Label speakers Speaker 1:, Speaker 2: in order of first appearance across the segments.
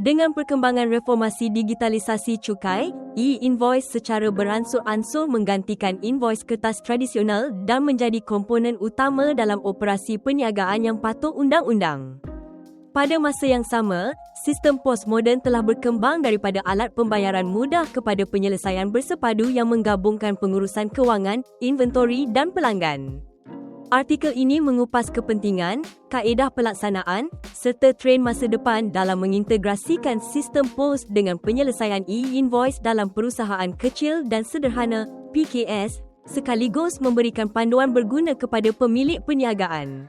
Speaker 1: Dengan perkembangan reformasi digitalisasi cukai, e-invoice secara beransur-ansur menggantikan invoice kertas tradisional dan menjadi komponen utama dalam operasi perniagaan yang patuh undang-undang. Pada masa yang sama, sistem pos moden telah berkembang daripada alat pembayaran mudah kepada penyelesaian bersepadu yang menggabungkan pengurusan kewangan, inventori dan pelanggan. Artikel ini mengupas kepentingan, kaedah pelaksanaan serta trend masa depan dalam mengintegrasikan sistem pos dengan penyelesaian e-invoice dalam perusahaan kecil dan sederhana PKS sekaligus memberikan panduan berguna kepada pemilik perniagaan.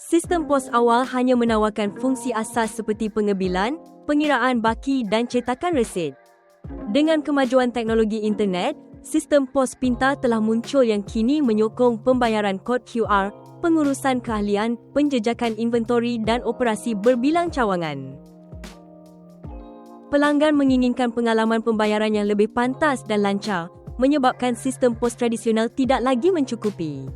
Speaker 1: Sistem pos awal hanya menawarkan fungsi asas seperti pengebilan, pengiraan baki dan cetakan resit. Dengan kemajuan teknologi internet, sistem pos pintar telah muncul yang kini menyokong pembayaran kod QR, pengurusan keahlian, penjejakan inventori dan operasi berbilang cawangan. Pelanggan menginginkan pengalaman pembayaran yang lebih pantas dan lancar, menyebabkan sistem pos tradisional tidak lagi mencukupi.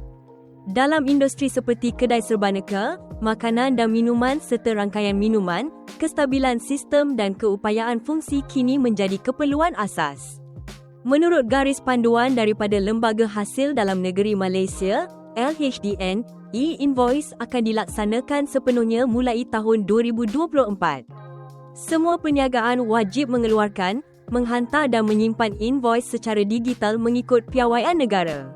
Speaker 1: Dalam industri seperti kedai serbaneka, makanan dan minuman serta rangkaian minuman, kestabilan sistem dan keupayaan fungsi kini menjadi keperluan asas. Menurut garis panduan daripada Lembaga Hasil Dalam Negeri Malaysia, LHDN, e-invoice akan dilaksanakan sepenuhnya mulai tahun 2024. Semua perniagaan wajib mengeluarkan, menghantar dan menyimpan invoice secara digital mengikut piawaian negara.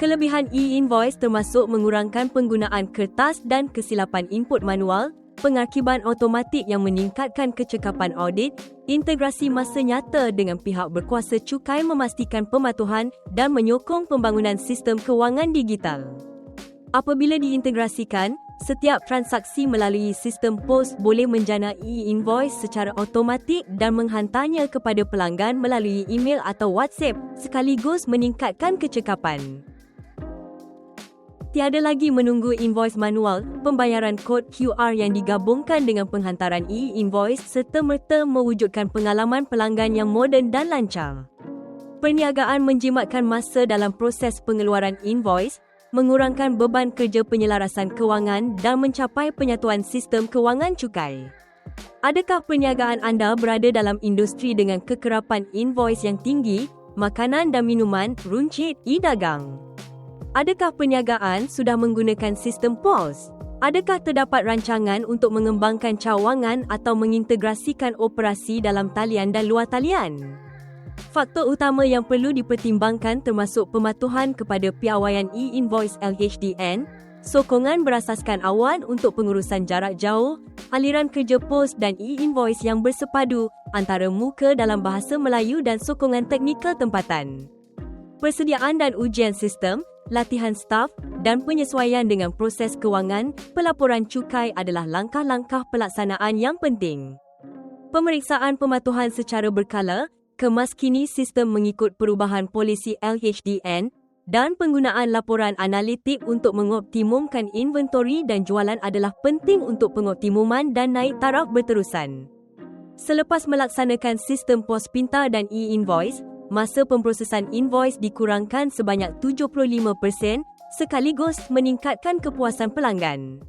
Speaker 1: Kelebihan e-invoice termasuk mengurangkan penggunaan kertas dan kesilapan input manual, pengarkiban automatik yang meningkatkan kecekapan audit, integrasi masa nyata dengan pihak berkuasa cukai memastikan pematuhan dan menyokong pembangunan sistem kewangan digital. Apabila diintegrasikan, setiap transaksi melalui sistem pos boleh menjana e-invoice secara automatik dan menghantarnya kepada pelanggan melalui email atau WhatsApp sekaligus meningkatkan kecekapan tiada lagi menunggu invoice manual, pembayaran kod QR yang digabungkan dengan penghantaran e-invoice serta-merta mewujudkan pengalaman pelanggan yang moden dan lancar. Perniagaan menjimatkan masa dalam proses pengeluaran invoice, mengurangkan beban kerja penyelarasan kewangan dan mencapai penyatuan sistem kewangan cukai. Adakah perniagaan anda berada dalam industri dengan kekerapan invoice yang tinggi, makanan dan minuman, runcit, e-dagang? Adakah perniagaan sudah menggunakan sistem POS? Adakah terdapat rancangan untuk mengembangkan cawangan atau mengintegrasikan operasi dalam talian dan luar talian? Faktor utama yang perlu dipertimbangkan termasuk pematuhan kepada piawaian e-invoice LHDN, sokongan berasaskan awan untuk pengurusan jarak jauh, aliran kerja pos dan e-invoice yang bersepadu antara muka dalam bahasa Melayu dan sokongan teknikal tempatan. Persediaan dan ujian sistem latihan staf dan penyesuaian dengan proses kewangan, pelaporan cukai adalah langkah-langkah pelaksanaan yang penting. Pemeriksaan pematuhan secara berkala, kemaskini sistem mengikut perubahan polisi LHDN dan penggunaan laporan analitik untuk mengoptimumkan inventori dan jualan adalah penting untuk pengoptimuman dan naik taraf berterusan. Selepas melaksanakan sistem pos pintar dan e-invoice, masa pemprosesan invoice dikurangkan sebanyak 75% sekaligus meningkatkan kepuasan pelanggan.